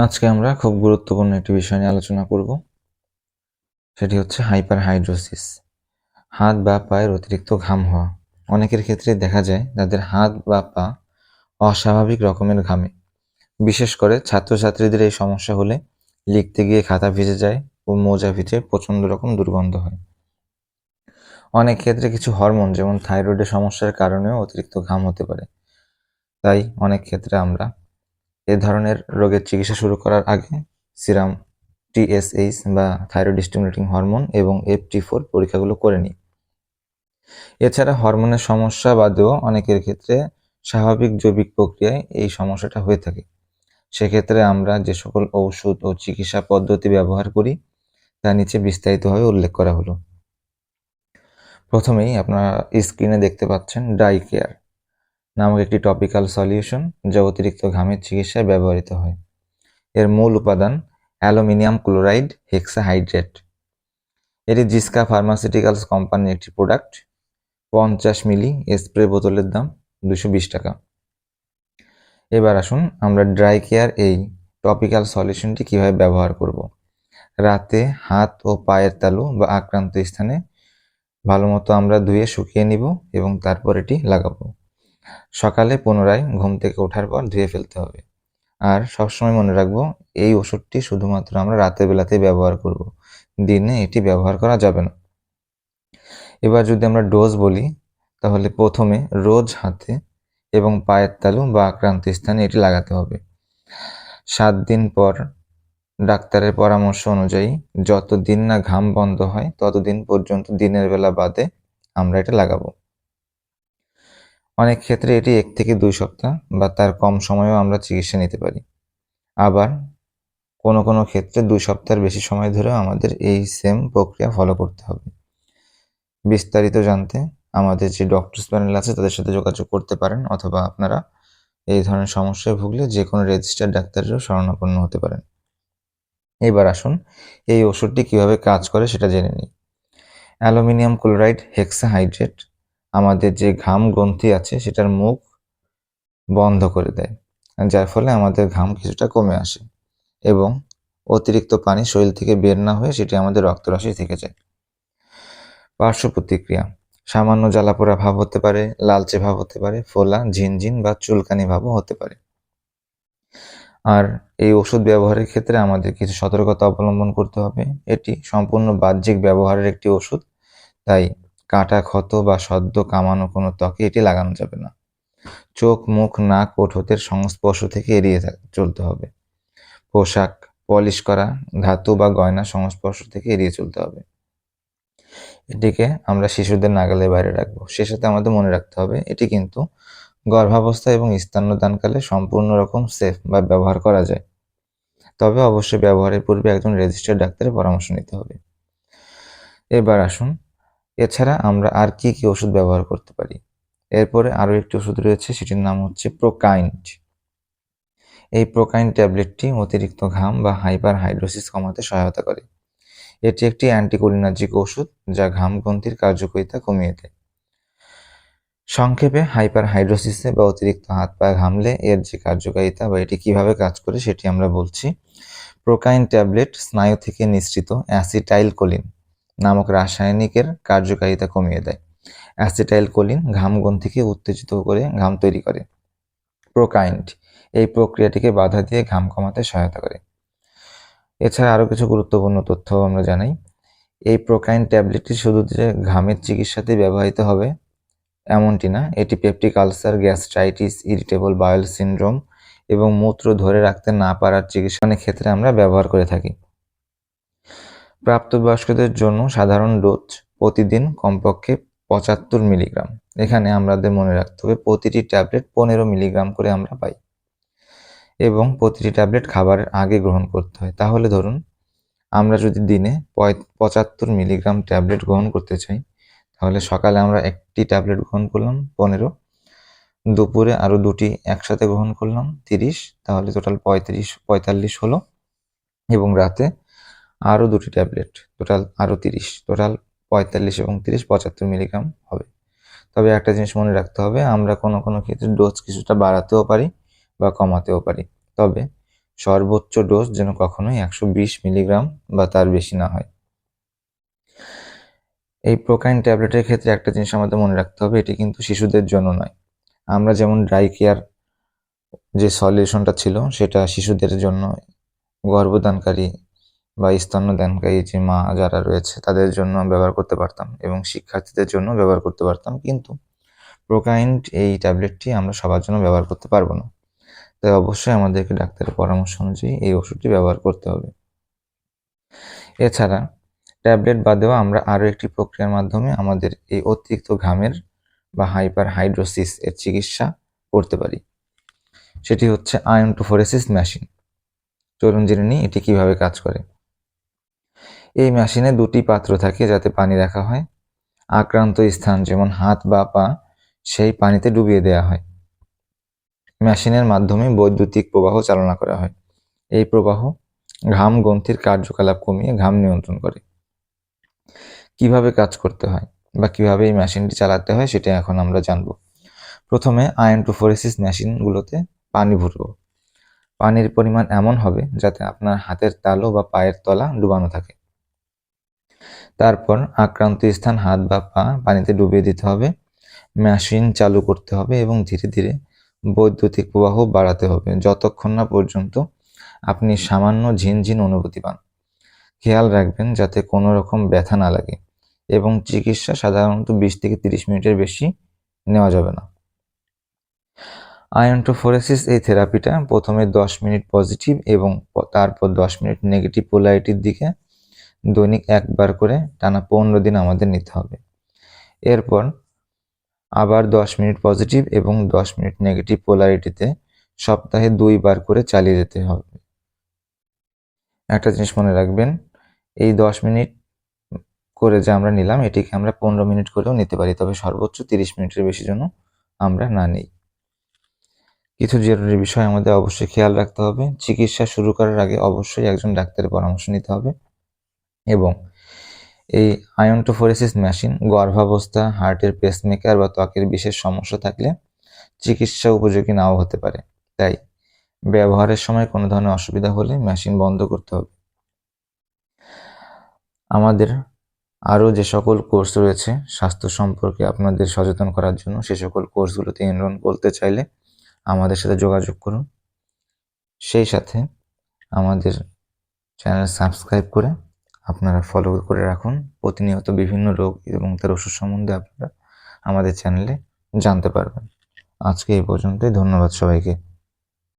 আজকে আমরা খুব গুরুত্বপূর্ণ একটি বিষয় নিয়ে আলোচনা করব। সেটি হচ্ছে হাইপার হাইড্রোসিস হাত বা পায়ের অতিরিক্ত ঘাম হওয়া। অনেকের ক্ষেত্রে দেখা যায় তাদের হাত বা পা অস্বাভাবিক রকমের ঘামে। বিশেষ করে ছাত্রছাত্রীদের এই সমস্যা হলে লিখতে গিয়ে খাতা ভিজে যায় ও মোজা ভিজে প্রচণ্ড রকম দুর্গন্ধ হয়। অনেক ক্ষেত্রে কিছু হরমোন, যেমন থাইরয়েডের সমস্যার কারণেও অতিরিক্ত ঘাম হতে পারে। তাই অনেক ক্ষেত্রে আমরা এ ধরনের রোগের চিকিৎসা শুরু করার আগে সিরাম টিএসএইচ বা থাইরয়েড স্টিমুলেটিং হরমোন এবং এফটি ফোর পরীক্ষাগুলো করে নিই। এছাড়া হরমোনের সমস্যা বাদেও অনেকের ক্ষেত্রে স্বাভাবিক জৈবিক প্রক্রিয়ায় এই সমস্যাটা হয়ে থাকে। সেক্ষেত্রে আমরা যে সকল ঔষধ ও চিকিৎসা পদ্ধতি ব্যবহার করি, তা নিচে বিস্তারিতভাবে উল্লেখ করা হলো। প্রথমেই আপনারা স্ক্রিনে দেখতে পাচ্ছেন ডাই কেয়ার নামক একটি টপিক্যাল সলিউশন যা অতিরিক্ত ঘামের চিকিৎসায় ব্যবহৃত হয়। এর মূল উপাদান অ্যালুমিনিয়াম ক্লোরাইড হেক্সাহাইড্রেট। এটি জিসকা ফার্মাসিউটিক্যালস কোম্পানির একটি প্রোডাক্ট পঞ্চাশ মিলি স্প্রে বোতলের দাম দুশো বিশ টাকা। এবার আসুন আমরা ড্রাই কেয়ার এই টপিক্যাল সলিউশনটি কীভাবে ব্যবহার করব। রাতে হাত ও পায়ের তালু বা আক্রান্ত স্থানে ভালো মতো আমরা ধুয়ে শুকিয়ে নিব এবং তারপর এটি লাগাবো। সকালে পুনরায় ঘুম থেকে ওঠার পর ধুয়ে ফেলতে হবে। আর সবসময় মনে রাখব, এই ওষুধটি শুধুমাত্র আমরা রাতের বেলাতেই ব্যবহার করব। দিনে এটি ব্যবহার করা যাবে না। এবার যদি আমরা ডোজ বলি, তাহলে প্রথমে রোজ হাতে এবং পায়ের তালু বা আক্রান্ত স্থানে এটি লাগাতে হবে। সাত দিন পর ডাক্তারের পরামর্শ অনুযায়ী যত দিন না ঘাম বন্ধ হয়, ততদিন পর্যন্ত দিনের বেলা বাদে আমরা এটা লাগাবো। অনেক ক্ষেত্রে এটি এক থেকে দুই সপ্তাহ বা তার কম সময়েও আমরা চিকিৎসা নিতে পারি। আবার কোনো কোনো ক্ষেত্রে দুই সপ্তাহের বেশি সময় ধরেও আমাদের এই সেম প্রক্রিয়া ফলো করতে হবে। বিস্তারিত জানতে আমাদের যে ডক্টরস প্যানেল আছে তাদের সাথে যোগাযোগ করতে পারেন অথবা আপনারা এই ধরনের সমস্যায় ভুগলে যে কোনো রেজিস্টার্ড ডাক্তারেরও শরণাপন্ন হতে পারেন। এবার আসুন এই ওষুধটি কীভাবে কাজ করে সেটা জেনে নিই। অ্যালুমিনিয়াম ক্লোরাইড হেক্সাহাইড্রেট আমাদের যে ঘাম গ্রন্থি আছে সেটার মুখ বন্ধ করে দেয়, যার ফলে আমাদের ঘাম কিছুটা কমে আসে এবং অতিরিক্ত পানি শরীর থেকে বের না হয়ে সেটি আমাদের রক্তরাশি থেকে যায়। পার্শ্ব প্রতিক্রিয়া, সামান্য জ্বালাপোড়া ভাব হতে পারে, লালচে ভাব হতে পারে, ফোলা, ঝিনঝিন বা চুলকানি ভাবও হতে পারে। আর এই ওষুধ ব্যবহারের ক্ষেত্রে আমাদের কিছু সতর্কতা অবলম্বন করতে হবে। এটি সম্পূর্ণ বাহ্যিক ব্যবহারের একটি ওষুধ, তাই কাটা ক্ষত বা সদ্য কামানো কোনো ত্বকে এটি লাগানো যাবে না। চোখ, মুখ, নাক ও ঠোঁটের সংস্পর্শ থেকে এড়িয়ে চলতে হবে। পোশাক, পলিশ করা, ধাতু বা গয়না সংস্পর্শ থেকে এড়িয়ে চলতে হবে। এটিকে আমরা শিশুদের নাগালের বাইরে রাখব। সে সাথে আমাদের মনে রাখতে হবে, এটি কিন্তু গর্ভাবস্থা এবং স্তন্যদানকালে সম্পূর্ণ রকম সেফ বা ব্যবহার করা যায়। তবে অবশ্যই ব্যবহারের পূর্বে একজন রেজিস্টার্ড ডাক্তারের পরামর্শ নিতে হবে। এবার আসুন এছাড়া আমরা আর কি কি ওষুধ ব্যবহার করতে পারি? এরপরে আরও একটি ওষুধ রয়েছে, সেটির নাম হচ্ছে প্রোকাইন্ট এই প্রোকাইন ট্যাবলেটটি অতিরিক্ত ঘাম বা হাইপার হাইড্রোসিস কমাতে সহায়তা করে। এটি একটি অ্যান্টিকোলিনার্জিক ওষুধ যা ঘাম গ্রন্থির কার্যকারিতা কমিয়ে দেয়। সংক্ষেপে হাইপার হাইড্রোসিসে বা অতিরিক্ত হাত পা ঘামলে এর যে কার্যকারিতা বা এটি কীভাবে কাজ করে সেটি আমরা বলছি। প্রোকাইন ট্যাবলেট স্নায়ু থেকে নিঃসৃত অ্যাসিটাইল কোলিন নামক রাসায়নিকের কার্যকারিতা কমিয়ে দেয়। অ্যাসিটাইল কোলিন ঘাম গ্রন্থিকে উত্তেজিত করে ঘাম তৈরি করে। প্রোকাইন্ট, এই প্রক্রিয়াটিকে বাধা দিয়ে ঘাম কমাতে সহায়তা করে। এছাড়া আরও কিছু গুরুত্বপূর্ণ তথ্য আমরা জানাই। এই প্রোকাইন ট্যাবলেটটি শুধু যে ঘামের চিকিৎসাতেই ব্যবহৃত হবে এমনটি না, এটি peptic ulcer, gastritis, irritable bowel syndrome এবং মূত্র ধরে রাখতে না পারার চিকিৎসা অনেক ক্ষেত্রে আমরা ব্যবহার করে থাকি। প্রাপ্তবয়স্কদের জন্য সাধারণ ডোজ প্রতিদিন কমপক্ষে পঁচাত্তর মিলিগ্রাম। এখানে আমাদের মনে রাখতে হবে প্রতিটি ট্যাবলেট পনেরো মিলিগ্রাম করে আমরা পাই এবং প্রতিটি ট্যাবলেট খাবারের আগে গ্রহণ করতে হয়। তাহলে ধরুন, আমরা যদি দিনে পঁচাত্তর মিলিগ্রাম ট্যাবলেট গ্রহণ করতে চাই, তাহলে সকালে আমরা একটি ট্যাবলেট গ্রহণ করলাম, পনেরো। দুপুরে আরও দুটি একসাথে গ্রহণ করলাম, তিরিশ। তাহলে টোটাল পঁয়ত্রিশ, পঁয়তাল্লিশ হলো। এবং রাতে আরও দুটি ট্যাবলেট, টোটাল আরও তিরিশ, টোটাল পঁয়তাল্লিশ এবং তিরিশ, পঁচাত্তর মিলিগ্রাম হবে। তবে একটা জিনিস মনে রাখতে হবে, আমরা কোনো কোনো ক্ষেত্রে ডোজ কিছুটা বাড়াতেও পারি বা কমাতেও পারি। তবে সর্বোচ্চ ডোজ যেন কখনোই একশো বিশ মিলিগ্রাম বা তার বেশি না হয়। এই প্রোকাইন ট্যাবলেটের ক্ষেত্রে একটা জিনিস আমাদের মনে রাখতে হবে, এটি কিন্তু শিশুদের জন্য নয়। আমরা যেমন ড্রাই কেয়ার যে সলিউশনটা ছিল, সেটা শিশুদের জন্য গর্ভদানকারী বা স্তন্যদানকারী যে মা যারা রয়েছে, তাদের জন্য ব্যবহার করতে পারতাম এবং শিক্ষার্থীদের জন্য ব্যবহার করতে পারতাম, কিন্তু প্রোকাইন্ট এই ট্যাবলেটটি আমরা সবার জন্য ব্যবহার করতে পারব না। তাই অবশ্যই আমাদেরকে ডাক্তারের পরামর্শ অনুযায়ী এই ওষুধটি ব্যবহার করতে হবে। এছাড়া ট্যাবলেট বাদেও আমরা আরও একটি প্রক্রিয়ার মাধ্যমে আমাদের এই অতিরিক্ত ঘামের বা হাইপার হাইড্রোসিস এর চিকিৎসা করতে পারি। সেটি হচ্ছে আয়ন টু ফোরেসিস মেশিন। চলুন জেনে নিই এটি কীভাবে কাজ করে। এই মেশিনে দুটি পাত্র থাকে যাতে পানি রাখা হয়। আক্রান্ত স্থান যেমন হাত বা পা, সেই পানিতে ডুবিয়ে দেওয়া হয়। মেশিনের মাধ্যমে বৈদ্যুতিক প্রবাহ চালনা করা হয়। এই প্রবাহ ঘাম গ্রন্থির কার্যকলাপ কমিয়ে ঘাম নিয়ন্ত্রণ করে। কীভাবে কাজ করতে হয় বা কীভাবে এই মেশিনটি চালাতে হয় সেটা এখন আমরা জানব। প্রথমে আয়ন টু ফোরেসিস মেশিনগুলোতে পানি ভরব। পানির পরিমাণ এমন হবে যাতে আপনার হাতের তালু বা পায়ের তলা ডুবানো থাকে। তারপর আক্রান্ত স্থান হাত বা পা পানিতে ডুবিয়ে দিতে হবে। মেশিন চালু করতে হবে এবং ধীরে ধীরে বৈদ্যুতিক প্রবাহ বাড়াতে হবে। যতক্ষণ না পর্যন্ত আপনি সামান্য ঝিনঝিন অনুভূতি পান। খেয়াল রাখবেন যাতে কোনো রকম ব্যথা না লাগে এবং চিকিৎসা সাধারণত বিশ থেকে তিরিশ মিনিটের বেশি নেওয়া যাবে না। আয়ন্টোফোরেসিস এই থেরাপিটা প্রথমে দশ মিনিট পজিটিভ এবং তারপর দশ মিনিট নেগেটিভ পোলারিটির দিকে দৈনিক একবার করে টানা পনেরো দিন আমাদের নিতে হবে। এরপর আবার দশ মিনিট পজিটিভ এবং দশ মিনিট নেগেটিভ পোলারিটিতে সপ্তাহে দুইবার করে চালিয়ে যেতে হবে। একটা জিনিস মনে রাখবেন, এই দশ মিনিট করে যে আমরা নিলাম, এটিকে আমরা পনেরো মিনিট করেও নিতে পারি, তবে সর্বোচ্চ তিরিশ মিনিটের বেশি জন্য আমরা না নিই। কিছু জরুরি বিষয় আমাদের অবশ্যই খেয়াল রাখতে হবে। চিকিৎসা শুরু করার আগে অবশ্যই একজন ডাক্তারের পরামর্শ নিতে হবে। এবং এই আয়ন্টোফোরেসিস মেশিন গর্ভাবস্থা, হার্টের পেসমেকার বা ত্বকের বিশেষ সমস্যা থাকলে চিকিৎসা উপযোগী নাও হতে পারে। তাই ব্যবহারের সময় কোনো ধরনের অসুবিধা হলে মেশিন বন্ধ করতে হবে। আমাদের আরও যে সকল কোর্স রয়েছে স্বাস্থ্য সম্পর্কে আপনাদের সচেতন করার জন্য সে সকল কোর্সগুলোতে এনরোল করতে চাইলে আমাদের সাথে যোগাযোগ করুন। সেই সাথে আমাদের চ্যানেল সাবস্ক্রাইব করে আপনারা ফলো করে রাখুন। প্রতিনিয়ত বিভিন্ন রোগ এবং তার ওষুধ সম্বন্ধে আপনারা আমাদের চ্যানেলে জানতে পারবেন। আজকে এই পর্যন্তই। ধন্যবাদ সবাইকে।